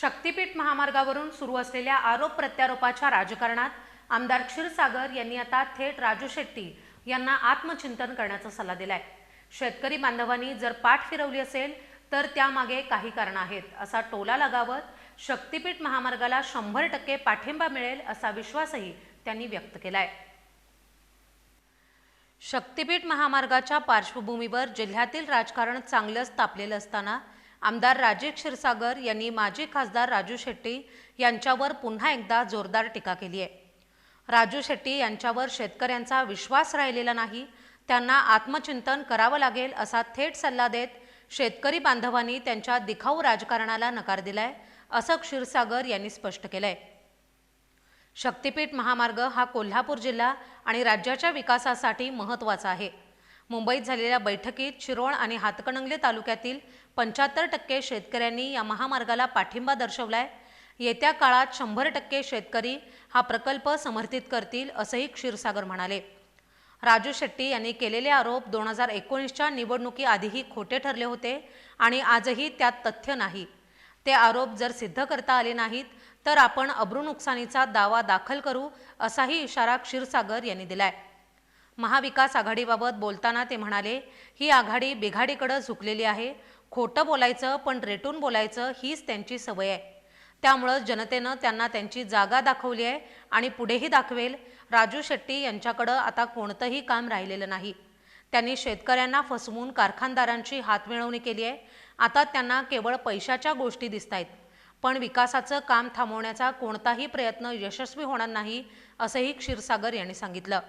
शक्तीपीठ महामार्गावरून सुरू असलेल्या आरोप प्रत्यारोपाच्या राजकारणात आमदार क्षीरसागर यांनी आता थेट राजू शेट्टी यांना आत्मचिंतन करण्याचा सल्ला दिलाय. शेतकरी बांधवांनी जर पाठ फिरवली असेल तर त्यामागे काही कारणं आहेत. असा टोला लगावत शक्तीपीठ महामार्गाला शंभर टक्के पाठिंबा मिळेल असा विश्वासही त्यांनी व्यक्त केलाय. शक्तीपीठ महामार्गाच्या पार्श्वभूमीवर जिल्ह्यातील राजकारण चांगलंच तापलेलं असताना आमदार राजीव क्षीरसागर यांनी माजी खासदार राजू शेट्टी यांच्यावर पुन्हा एकदा जोरदार टीका केली आहे. राजू शेट्टी यांच्यावर शेतकऱ्यांचा विश्वास राहिलेला नाही. त्यांना आत्मचिंतन करावं लागेल असा थेट सल्ला देत शेतकरी बांधवांनी त्यांच्या दिखाऊ राजकारणाला नकार दिलाय असं क्षीरसागर यांनी स्पष्ट केलंय. शक्तीपीठ महामार्ग हा कोल्हापूर जिल्हा आणि राज्याच्या विकासासाठी महत्त्वाचा आहे. मुंबईत झालेल्या बैठकीत शिरोळ आणि हातकणंगले तालुक्यातील पंच्याहत्तर टक्के शेतकऱ्यांनी या महामार्गाला पाठिंबा दर्शवलाय. येत्या काळात शंभर टक्के शेतकरी हा प्रकल्प समर्थित करतील असंही क्षीरसागर म्हणाले. राजू शेट्टी यांनी केलेले आरोप दोन हजार एकोणीसच्या निवडणुकीआधीही खोटे ठरले होते आणि आजही त्यात तथ्य नाही. ते आरोप जर सिद्ध करता आले नाहीत तर आपण अब्रू नुकसानीचा दावा दाखल करू असाही इशारा क्षीरसागर यांनी दिलाय. महाविकास आघाडीबाबत बोलताना ते म्हणाले ही आघाडी बिघाडीकडे झुकलेली आहे. खोटं बोलायचं पण रेटून बोलायचं हीच त्यांची सवय आहे. त्यामुळं जनतेनं त्यांना त्यांची जागा दाखवली आहे आणि पुढेही दाखवेल. राजू शेट्टी यांच्याकडं आता कोणतंही काम राहिलेलं नाही. त्यांनी शेतकऱ्यांना फसवून कारखानदारांची हातमिळवणी केली आहे. आता त्यांना केवळ पैशाच्या गोष्टी दिसत आहेत पण विकासाचं काम थांबवण्याचा कोणताही प्रयत्न यशस्वी होणार नाही असंही क्षीरसागर यांनी सांगितलं.